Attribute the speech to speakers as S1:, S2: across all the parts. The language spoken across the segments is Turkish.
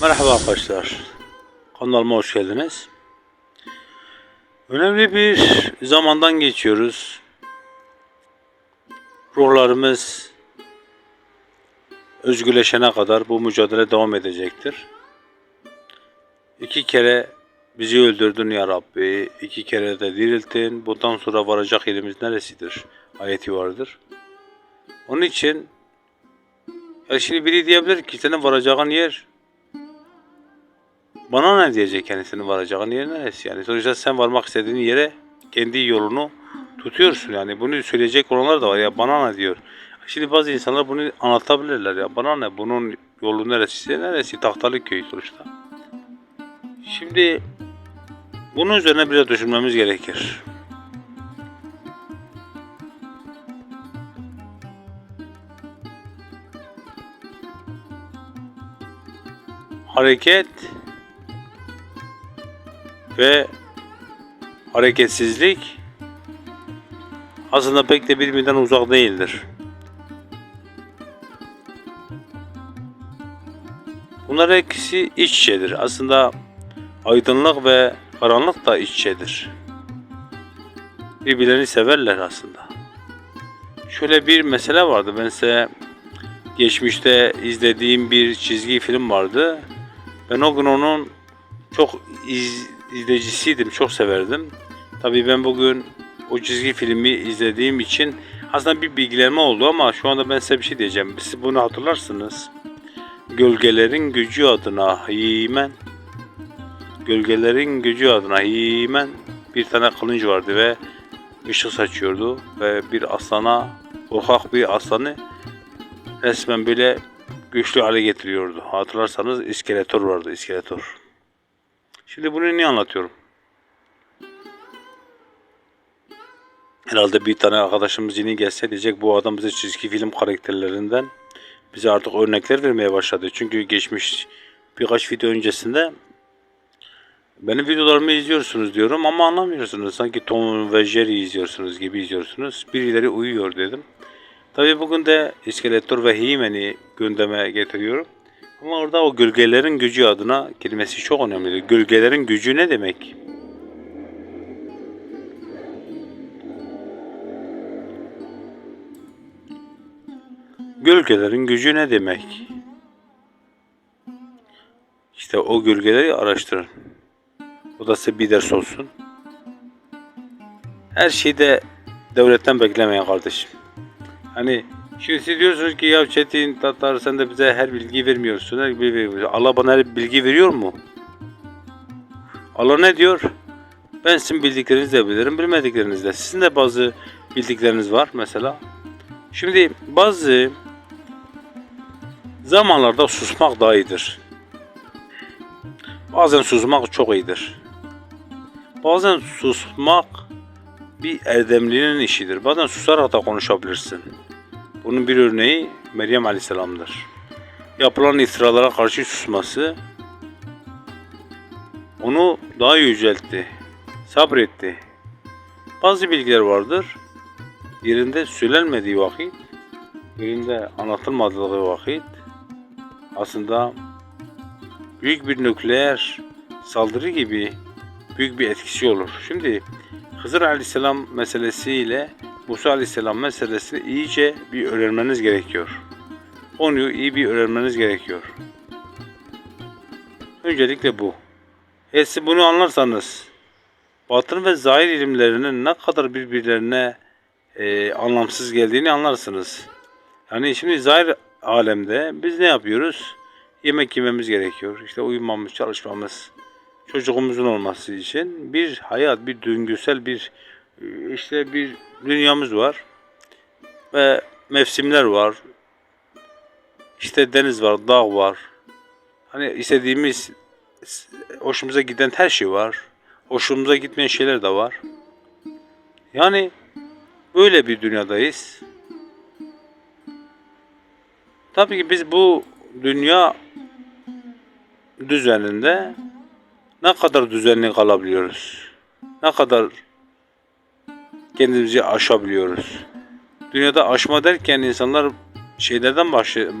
S1: Merhaba arkadaşlar. Kanalıma hoş geldiniz. Önemli bir zamandan geçiyoruz. Ruhlarımız özgürleşene kadar bu mücadele devam edecektir. İki kere bizi öldürdün ya Rabbi, iki kere de dirilttin. Bundan sonra varacak yerimiz neresidir? Ayeti vardır. Onun için ya şimdi biri diyebilir ki senin varacağın yer bana ne diyecek kendisinin varacağın yer neresi yani sonuçta sen varmak istediğin yere kendi yolunu tutuyorsun yani bunu söyleyecek olanlar da var ya bana ne diyor. Şimdi bazı insanlar bunu anlatabilirler ya bana ne bunun yolu neresi neresi tahtalı köy sonuçta. Şimdi bunun üzerine biraz düşünmemiz gerekir. Hareket ve hareketsizlik aslında pek de birbirinden uzak değildir. Bunlar ikisi iç içedir. Aslında aydınlık ve karanlık da iç içedir. Birbirlerini severler aslında. Şöyle bir mesele vardı. Ben size geçmişte izlediğim bir çizgi film vardı. Ben o gün onun çok iz, izleyicisiydim, çok severdim. Tabii ben bugün o çizgi filmi izlediğim için aslında bir bilgilenme oldu ama şu anda ben size bir şey diyeceğim. Siz bunu hatırlarsınız. Gölgelerin gücü adına himen Gölgelerin gücü adına himen bir tane kılınç vardı ve ışık saçıyordu ve bir aslana korkak bir aslanı resmen böyle güçlü hale getiriyordu. Hatırlarsanız iskeletor vardı iskeletor. Şimdi bunu niye anlatıyorum? Herhalde bir tane arkadaşımız yeni gelse diyecek bu adam bize çizgi film karakterlerinden bize artık örnekler vermeye başladı. Çünkü geçmiş birkaç video öncesinde benim videolarımı izliyorsunuz diyorum ama anlamıyorsunuz. Sanki Tom ve Jerry izliyorsunuz gibi izliyorsunuz. Birileri uyuyor dedim. Tabii bugün de İskeletor ve He-Man'i gündeme getiriyorum. Ama orada o gölgelerin gücü adına kelimesi çok önemli. Gölgelerin gücü ne demek? Gölgelerin gücü ne demek? İşte o gölgeleri araştırın. O da size bir ders olsun. Her şeyi de devletten beklemeyin kardeşim. Hani şimdi siz diyorsunuz ki ya Çetin Tatar sen de bize her bilgiyi vermiyorsun. Her bilgi vermiyorsun. Allah bana her bilgi veriyor mu? Allah ne diyor? Ben sizin bildiklerinizi de bilirim, bilmediklerinizi de. Sizin de bazı bildikleriniz var mesela. Şimdi bazı zamanlarda susmak daha iyidir. Bazen susmak çok iyidir. Bazen susmak bir erdemlinin işidir. Bazen susarak da konuşabilirsin. Bunun bir örneği Meryem Aleyhisselam'dır. Yapılan iftiralara karşı susması onu daha yüceltti. Sabretti. Bazı bilgiler vardır. Yerinde söylenmediği vakit, yerinde anlatılmadığı vakit aslında büyük bir nükleer saldırı gibi büyük bir etkisi olur. Şimdi Hızır Aleyhisselam meselesiyle Musa Aleyhisselam meselesini iyice bir öğrenmeniz gerekiyor. Onu iyi bir öğrenmeniz gerekiyor. Öncelikle bu. Eğer bunu anlarsanız batın ve zahir ilimlerinin ne kadar birbirlerine e, anlamsız geldiğini anlarsınız. Yani şimdi zahir alemde biz ne yapıyoruz? Yemek yememiz gerekiyor. İşte uyumamız, çalışmamız, çocuğumuzun olması için bir hayat, bir döngüsel bir işte bir dünyamız var ve mevsimler var. İşte deniz var, dağ var. Hani istediğimiz hoşumuza giden her şey var. Hoşumuza gitmeyen şeyler de var. Yani böyle bir dünyadayız. Tabii ki biz bu dünya düzeninde ne kadar düzenli kalabiliyoruz? Ne kadar kendimizi aşabiliyoruz? Dünyada aşma derken insanlar şeylerden başı,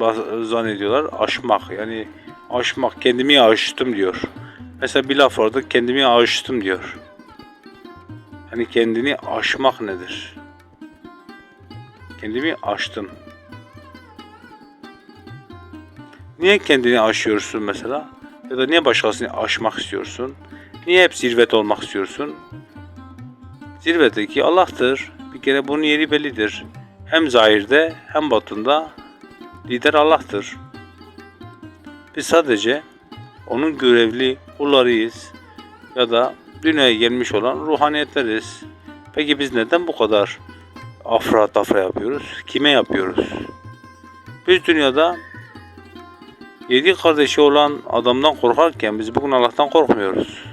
S1: zannediyorlar aşmak yani Aşmak, kendimi aştım diyor. Mesela bir laf vardı, kendimi aştım diyor. Hani kendini aşmak nedir? Kendimi aştım. Niye kendini aşıyorsun mesela? Ya da niye başkasını aşmak istiyorsun? Niye hep zirvete olmak istiyorsun? Zirvedeki Allah'tır. Bir kere bunun yeri bellidir. Hem zahirde hem batında lider Allah'tır. Biz sadece onun görevli kullarıyız ya da dünyaya gelmiş olan ruhaniyetleriz. Peki biz neden bu kadar afra tafra yapıyoruz? Kime yapıyoruz? Biz dünyada yedi kardeşi olan adamdan korkarken biz bugün Allah'tan korkmuyoruz.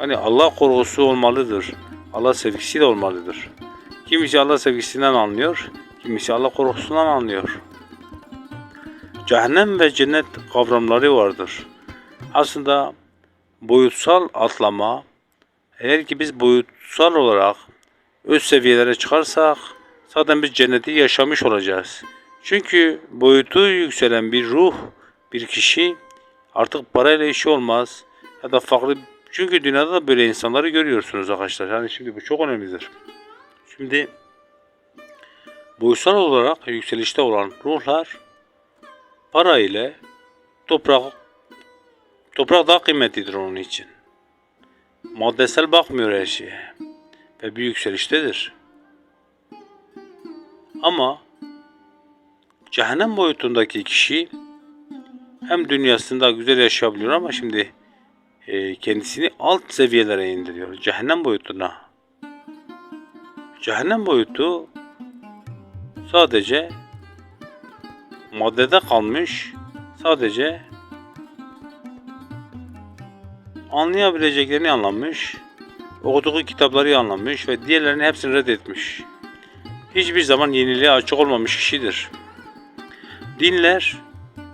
S1: Hani Allah korkusu olmalıdır. Allah sevgisi de olmalıdır. Kimisi Allah sevgisinden anlıyor, kimisi Allah korkusundan anlıyor. Cehennem ve cennet kavramları vardır. Aslında boyutsal atlama, eğer ki biz boyutsal olarak öz seviyelere çıkarsak zaten biz cenneti yaşamış olacağız. Çünkü boyutu yükselen bir ruh, bir kişi artık parayla işi olmaz ya da farklı çünkü dünyada da böyle insanları görüyorsunuz arkadaşlar. Yani şimdi bu çok önemlidir. Şimdi boyutsal olarak yükselişte olan ruhlar para ile toprak toprak daha kıymetlidir onun için. Maddesel bakmıyor her şeye ve bir yükseliştedir. Ama cehennem boyutundaki kişi hem dünyasında güzel yaşayabiliyor ama şimdi e, kendisini alt seviyelere indiriyor. Cehennem boyutuna. Cehennem boyutu sadece maddede kalmış, sadece anlayabileceklerini anlamış, okuduğu kitapları anlamış ve diğerlerini hepsini reddetmiş. Hiçbir zaman yeniliğe açık olmamış kişidir. Dinler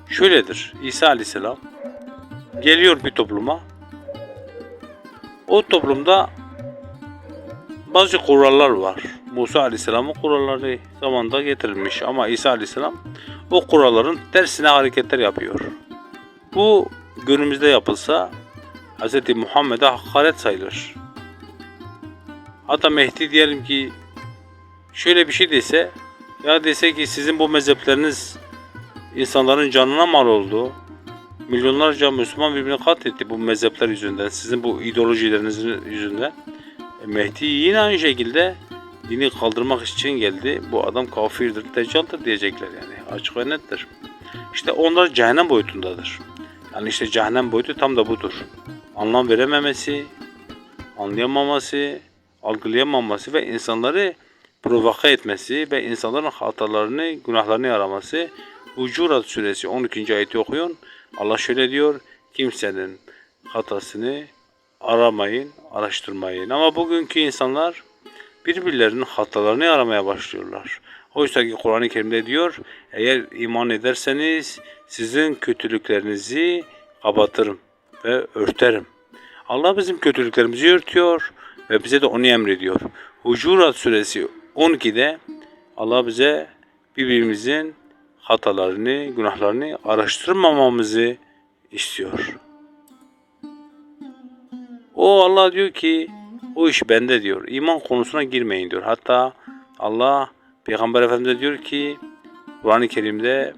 S1: şöyledir. İsa Aleyhisselam geliyor bir topluma. O toplumda bazı kurallar var. Musa Aleyhisselam'ın kuralları zamanında getirilmiş ama İsa Aleyhisselam o kuralların tersine hareketler yapıyor. Bu günümüzde yapılsa Hz. Muhammed'e hakaret sayılır. Hatta Mehdi diyelim ki şöyle bir şey dese ya dese ki sizin bu mezhepleriniz insanların canına mal oldu. Milyonlarca Müslüman birbirini katletti bu mezhepler yüzünden, sizin bu ideolojilerinizin yüzünden. E, Mehdi yine aynı şekilde dini kaldırmak için geldi. Bu adam kafirdir, deccaldır diyecekler yani. Açık ve nettir. İşte onlar cehennem boyutundadır. Yani işte cehennem boyutu tam da budur. Anlam verememesi, anlayamaması, algılayamaması ve insanları provoke etmesi ve insanların hatalarını, günahlarını araması. Hucurat suresi 12. ayeti okuyun. Allah şöyle diyor. Kimsenin hatasını aramayın, araştırmayın. Ama bugünkü insanlar birbirlerinin hatalarını aramaya başlıyorlar. Oysa ki Kur'an-ı Kerim'de diyor, eğer iman ederseniz sizin kötülüklerinizi kapatırım ve örterim. Allah bizim kötülüklerimizi örtüyor ve bize de onu emrediyor. Hucurat suresi 12'de Allah bize birbirimizin hatalarını, günahlarını araştırmamamızı istiyor. O Allah diyor ki o iş bende diyor. İman konusuna girmeyin diyor. Hatta Allah Peygamber Efendimiz'e diyor ki Kur'an-ı Kerim'de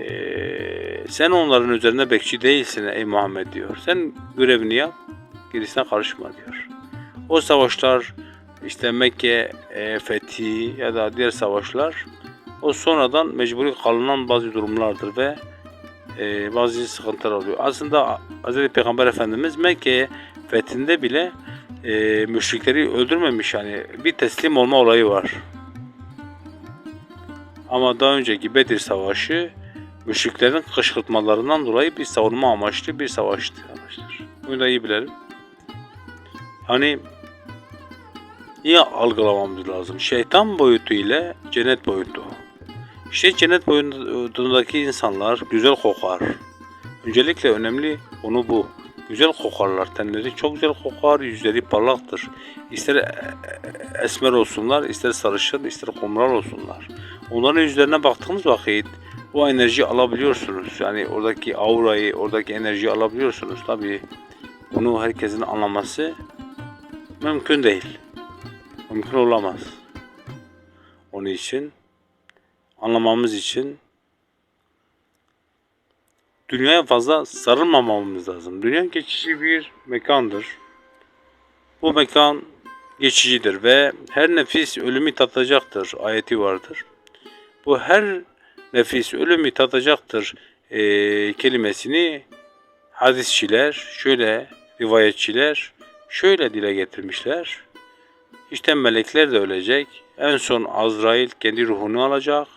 S1: eee, sen onların üzerinde bekçi değilsin ey Muhammed diyor. Sen görevini yap, gerisine karışma diyor. O savaşlar işte Mekke e, fethi ya da diğer savaşlar o sonradan mecburi kalınan bazı durumlardır ve e, bazı sıkıntılar oluyor. Aslında Hz. Peygamber Efendimiz Mekke fethinde bile e, müşrikleri öldürmemiş yani bir teslim olma olayı var. Ama daha önceki Bedir Savaşı müşriklerin kışkırtmalarından dolayı bir savunma amaçlı bir savaştı arkadaşlar. Bunu da iyi bilelim. Hani iyi algılamamız lazım. Şeytan boyutu ile cennet boyutu. İşte cennet boyutundaki insanlar güzel kokar. Öncelikle önemli konu bu. Güzel kokarlar. Tenleri çok güzel kokar, yüzleri parlaktır. İster e- e- esmer olsunlar, ister sarışın, ister kumral olsunlar. onların yüzlerine baktığınız vakit o enerjiyi alabiliyorsunuz. Yani oradaki aurayı, oradaki enerjiyi alabiliyorsunuz. Tabii bunu herkesin anlaması mümkün değil. Mümkün olamaz. Onun için anlamamız için dünyaya fazla sarılmamamız lazım. Dünya geçici bir mekandır. Bu mekan geçicidir ve her nefis ölümü tadacaktır ayeti vardır. Bu her nefis ölümü tadacaktır eee, kelimesini hadisçiler, şöyle rivayetçiler şöyle dile getirmişler. İşte melekler de ölecek. En son Azrail kendi ruhunu alacak.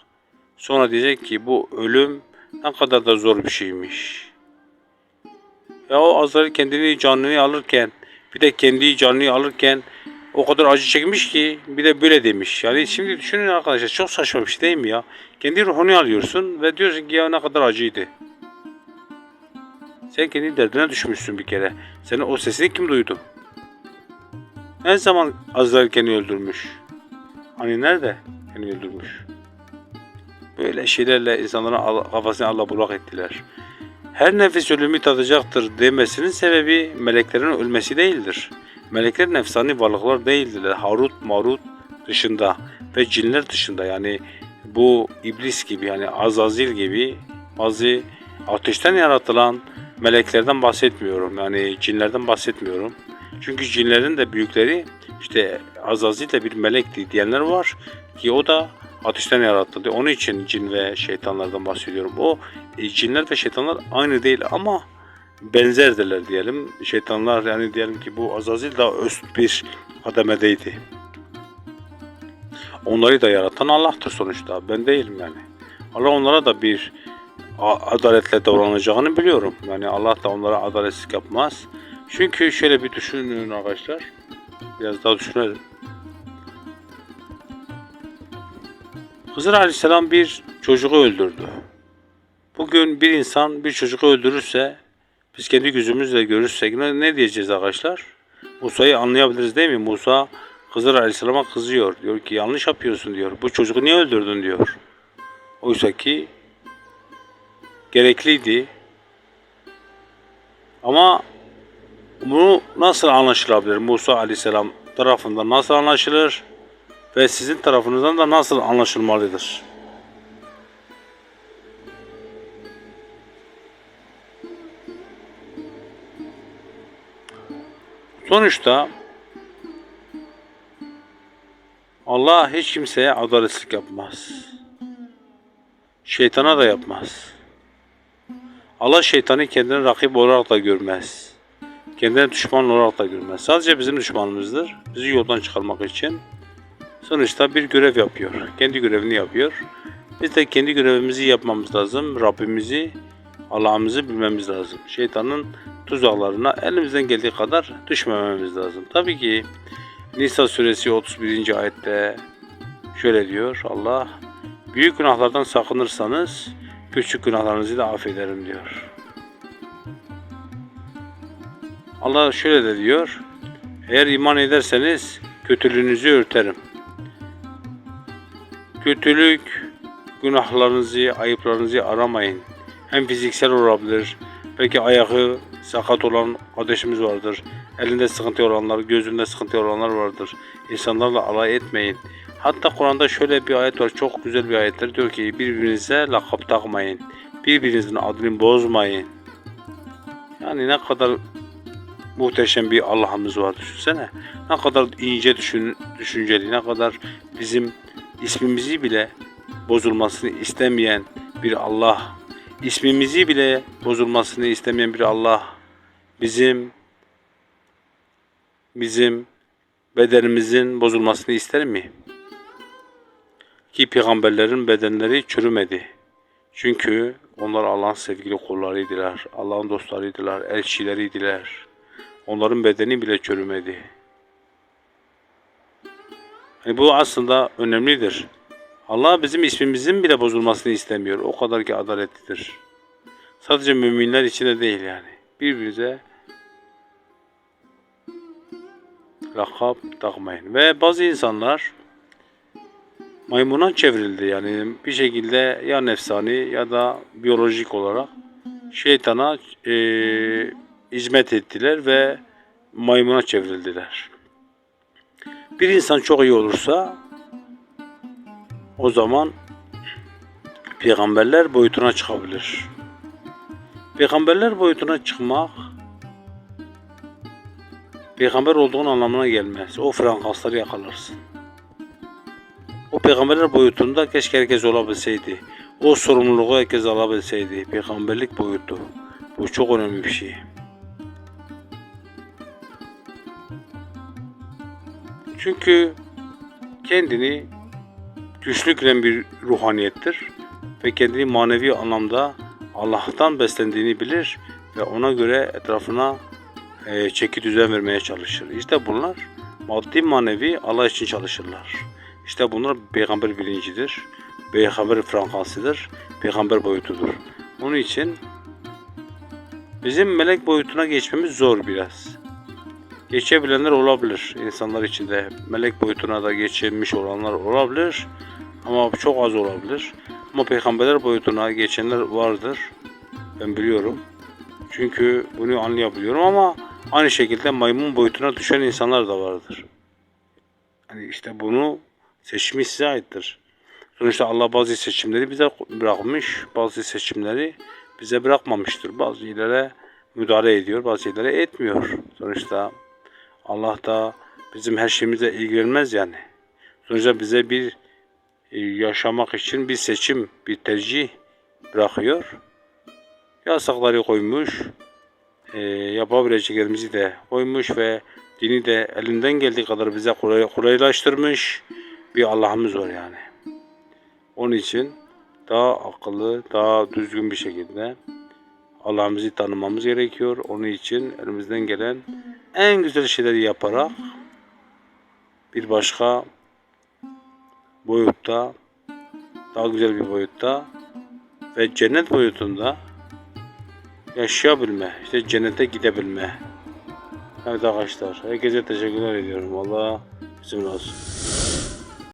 S1: Sonra diyecek ki bu ölüm ne kadar da zor bir şeymiş. Ya o Azrail kendini canlıyı alırken bir de kendi canlıyı alırken o kadar acı çekmiş ki bir de böyle demiş. Yani şimdi düşünün arkadaşlar çok saçma bir şey değil mi ya? Kendi ruhunu alıyorsun ve diyorsun ki ya ne kadar acıydı. Sen kendi derdine düşmüşsün bir kere. Senin o sesini kim duydu? Ne zaman Azrail kendini öldürmüş? Hani nerede kendini öldürmüş? Böyle şeylerle insanların kafasını Allah bulak ettiler. Her nefis ölümü tadacaktır demesinin sebebi meleklerin ölmesi değildir. Melekler nefsani varlıklar değildiler. Harut, Marut dışında ve cinler dışında yani bu iblis gibi yani Azazil gibi bazı ateşten yaratılan meleklerden bahsetmiyorum. Yani cinlerden bahsetmiyorum. Çünkü cinlerin de büyükleri işte Azazil de bir melekti diyenler var ki o da ateşten yaratıldı. Onun için cin ve şeytanlardan bahsediyorum. O e, cinler ve şeytanlar aynı değil ama benzerdiler diyelim. Şeytanlar yani diyelim ki bu Azazil daha üst bir kademedeydi. Onları da yaratan Allah'tır sonuçta. Ben değilim yani. Allah onlara da bir adaletle davranacağını biliyorum. Yani Allah da onlara adaletsizlik yapmaz. Çünkü şöyle bir düşünün arkadaşlar. Biraz daha düşünelim. Hızır Aleyhisselam bir çocuğu öldürdü. Bugün bir insan bir çocuğu öldürürse biz kendi gözümüzle görürsek ne, ne diyeceğiz arkadaşlar? Musa'yı anlayabiliriz değil mi? Musa Hızır Aleyhisselam'a kızıyor. Diyor ki yanlış yapıyorsun diyor. Bu çocuğu niye öldürdün diyor. Oysa ki gerekliydi. Ama bunu nasıl anlaşılabilir? Musa Aleyhisselam tarafından nasıl anlaşılır? Ve sizin tarafınızdan da nasıl anlaşılmalıdır? Sonuçta Allah hiç kimseye adaletsizlik yapmaz. Şeytana da yapmaz. Allah şeytanı kendine rakip olarak da görmez. Kendine düşman olarak da görmez. Sadece bizim düşmanımızdır. Bizi yoldan çıkarmak için. Sonuçta bir görev yapıyor. Kendi görevini yapıyor. Biz de kendi görevimizi yapmamız lazım. Rabbimizi, Allah'ımızı bilmemiz lazım. Şeytanın tuzaklarına elimizden geldiği kadar düşmememiz lazım. Tabii ki Nisa suresi 31. ayette şöyle diyor Allah büyük günahlardan sakınırsanız küçük günahlarınızı da affederim diyor. Allah şöyle de diyor eğer iman ederseniz kötülüğünüzü örterim. Kötülük günahlarınızı, ayıplarınızı aramayın. Hem fiziksel olabilir. Belki ayağı sakat olan kardeşimiz vardır. Elinde sıkıntı olanlar, gözünde sıkıntı olanlar vardır. İnsanlarla alay etmeyin. Hatta Kur'an'da şöyle bir ayet var. Çok güzel bir ayetler. Diyor ki birbirinize lakap takmayın. Birbirinizin adını bozmayın. Yani ne kadar muhteşem bir Allah'ımız var düşünsene. Ne kadar ince düşün, düşünceli, ne kadar bizim ismimizi bile bozulmasını istemeyen bir Allah, ismimizi bile bozulmasını istemeyen bir Allah, bizim bizim bedenimizin bozulmasını ister mi? Ki peygamberlerin bedenleri çürümedi. Çünkü onlar Allah'ın sevgili kullarıydılar, Allah'ın dostlarıydılar, elçileriydiler. Onların bedeni bile çürümedi. Yani bu aslında önemlidir. Allah bizim ismimizin bile bozulmasını istemiyor. O kadar ki adaletlidir. Sadece müminler için de değil yani. Birbirinize lakap takmayın. Ve bazı insanlar maymuna çevrildi. Yani bir şekilde ya nefsani ya da biyolojik olarak şeytana e, hizmet ettiler ve maymuna çevrildiler. Bir insan çok iyi olursa o zaman peygamberler boyutuna çıkabilir. Peygamberler boyutuna çıkmak peygamber olduğun anlamına gelmez. O frekansları yakalarsın. O peygamberler boyutunda keşke herkes olabilseydi. O sorumluluğu herkes alabilseydi. Peygamberlik boyutu. Bu çok önemli bir şey. Çünkü kendini güçlü gören bir ruhaniyettir ve kendini manevi anlamda Allah'tan beslendiğini bilir ve ona göre etrafına e, çeki düzen vermeye çalışır. İşte bunlar maddi manevi Allah için çalışırlar. İşte bunlar peygamber bilincidir, peygamber frekansıdır, peygamber boyutudur. Onun için bizim melek boyutuna geçmemiz zor biraz. Geçebilenler olabilir insanlar içinde. Melek boyutuna da geçmiş olanlar olabilir. Ama çok az olabilir. Ama peygamberler boyutuna geçenler vardır. Ben biliyorum. Çünkü bunu anlayabiliyorum ama aynı şekilde maymun boyutuna düşen insanlar da vardır. Hani işte bunu seçimi size aittir. Sonuçta Allah bazı seçimleri bize bırakmış, bazı seçimleri bize bırakmamıştır. Bazı yerlere müdahale ediyor, bazı yerlere etmiyor. Sonuçta Allah da bizim her şeyimize ilgilenmez yani. Sonuçta bize bir e, yaşamak için bir seçim, bir tercih bırakıyor. Yasakları koymuş, e, yapabileceklerimizi de koymuş ve dini de elinden geldiği kadar bize kolay, kolaylaştırmış bir Allah'ımız var yani. Onun için daha akıllı, daha düzgün bir şekilde Allah'ımızı tanımamız gerekiyor. Onun için elimizden gelen en güzel şeyleri yaparak bir başka boyutta, daha güzel bir boyutta ve cennet boyutunda yaşayabilme, işte cennete gidebilme. Evet arkadaşlar, herkese teşekkürler ediyorum. Allah bizim olsun.